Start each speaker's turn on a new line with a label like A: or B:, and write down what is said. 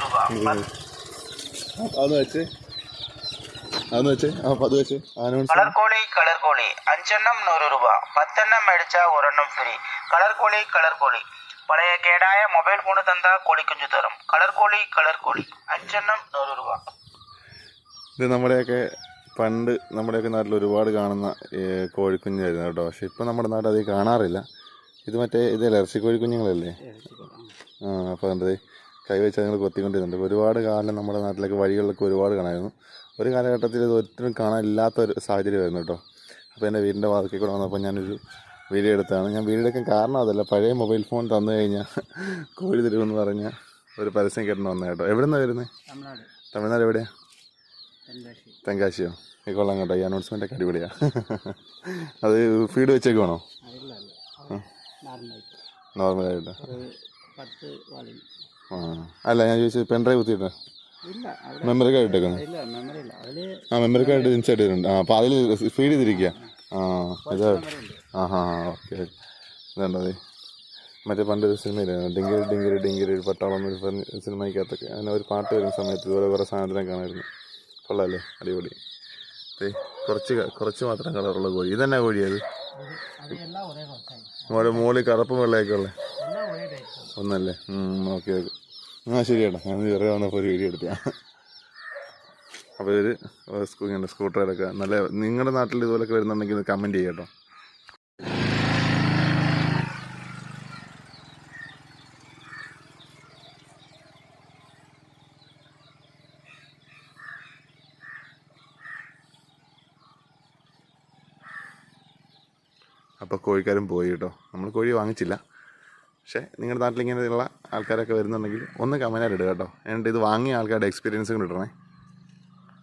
A: രൂപ colour colour അഞ്ചെണ്ണം നൂറ് രൂപ പത്തെണ്ണം മേടിച്ച ഒരെണ്ണം ഫ്രീ കളർ കോഴി കളർ കോഴി പഴയ കേടായ മൊബൈൽ ഫോൺ തന്താ കോഴിക്കുഞ്ഞു തരും കളർ കോഴി കളർ കോഴി അഞ്ചെണ്ണം നൂറ് രൂപ
B: ഇത് നമ്മുടെയൊക്കെ പണ്ട് നമ്മുടെയൊക്കെ നാട്ടിൽ ഒരുപാട് കാണുന്ന കോഴിക്കുഞ്ഞായിരുന്നു കേട്ടോ. പക്ഷെ ഇപ്പം നമ്മുടെ നാട്ടിൽ അത് കാണാറില്ല. ഇത് മറ്റേ ഇത് ഇറച്ചി കോഴിക്കുഞ്ഞുങ്ങളല്ലേ ആ അപ്പോൾ കൈ കൈവച്ച് നിങ്ങൾ കൊത്തിക്കൊണ്ടിരുന്നുണ്ട്. ഒരുപാട് കാലം നമ്മുടെ നാട്ടിലൊക്കെ വഴികളിലൊക്കെ ഒരുപാട് കാണായിരുന്നു. ഒരു കാലഘട്ടത്തിൽ ഇത് ഒരിക്കലും കാണാനില്ലാത്ത ഒരു സാഹചര്യമായിരുന്നു കേട്ടോ അപ്പോൾ എന്റെ വീടിന്റെ വാതിക്കൽ കൂടെ വന്നപ്പോൾ ഞാനൊരു വീഡിയോ എടുത്താണ്. ഞാൻ വീഡിയോ എടുക്കാൻ കാരണം അതല്ല പഴയ മൊബൈൽ ഫോൺ തന്നു കഴിഞ്ഞാൽ കോഴി എന്ന് പറഞ്ഞ ഒരു പരസ്യം കേട്ടിട്ട് വന്നത് കേട്ടോ എവിടെ നിന്നാണ് വരുന്നത്
A: തമിഴ്നാട്
B: എവിടെയാണ്
A: തെങ്കാശി.
B: തെങ്കാശിയോ? ഈ കൊള്ളാം കേട്ടോ. ഈ അനൗൺസ്മെന്റ് ഒക്കെ അടിപൊളിയാണ് അത് ഫീഡ് വെച്ചേക്കുവാണോ?
A: നോർമലായിട്ട് പത്ത്
B: ആ. അല്ല ഞാൻ ചോദിച്ചത് പെൻഡ്രൈവ് കുത്തിയിട്ട്?
A: ഇല്ല
B: മെമ്മറി കാർഡ് ഇട്ടേക്കുന്നത്
A: ഇല്ല
B: ആ മെമ്മറി കാർഡ് ഇൻസൈഡ് ചെയ്തിട്ടുണ്ട്. ആ അപ്പോൾ അതിൽ ഫീഡ് ചെയ്തിരിക്കുക ആ ഇത്. ആ ഹാ ഓക്കെ. ഇതുണ്ടോ അതെ? മറ്റേ പണ്ട് ഒരു സിനിമയിലായിരുന്നു ഡിങ്കിരി ഡിങ്കിരി ഡിങ്കിരി പട്ടാളം ഒരു സിനിമയ്ക്കകത്തൊക്കെ. അങ്ങനെ ഒരു പാട്ട് വരുന്ന സമയത്ത് ഇതുപോലെ കുറേ സാധനത്തിനെ കാണായിരുന്നു. കൊള്ളാമല്ലേ അടിപൊളി. കുറച്ച് കുറച്ച് മാത്രം കളറുള്ള കോഴി. ഇതന്നെ കോഴിയത്
A: അത്
B: മോളി കറുപ്പും വെള്ളയൊക്കെ ഒന്നല്ലേ? Okay okay. ആ ശരി ചേട്ടാ ഞാൻ ചെറിയ വന്നപ്പോൾ ഒരു വീഡിയോ എടുത്താ അപ്പോൾ ഇവർ ഇങ്ങനെ സ്കൂട്ടറൊക്കെ നല്ല നിങ്ങളുടെ നാട്ടിൽ ഇതുപോലൊക്കെ വരുന്നുണ്ടെങ്കിൽ കമന്റ് ചെയ്യാം കേട്ടോ. അപ്പോൾ കോഴിക്കാരും പോയി കേട്ടോ. നമ്മൾ കോഴി വാങ്ങിച്ചില്ല. പക്ഷേ നിങ്ങളുടെ നാട്ടിൽ ഇങ്ങനെയുള്ള ആൾക്കാരൊക്കെ വരുന്നുണ്ടെങ്കിൽ ഒന്ന് കമന്റായിട്ട് ഇടുക കേട്ടോ. എന്നിട്ട് ഇത് വാങ്ങിയ ആൾക്കാരുടെ എക്സ്പീരിയൻസ് ഇടണേ.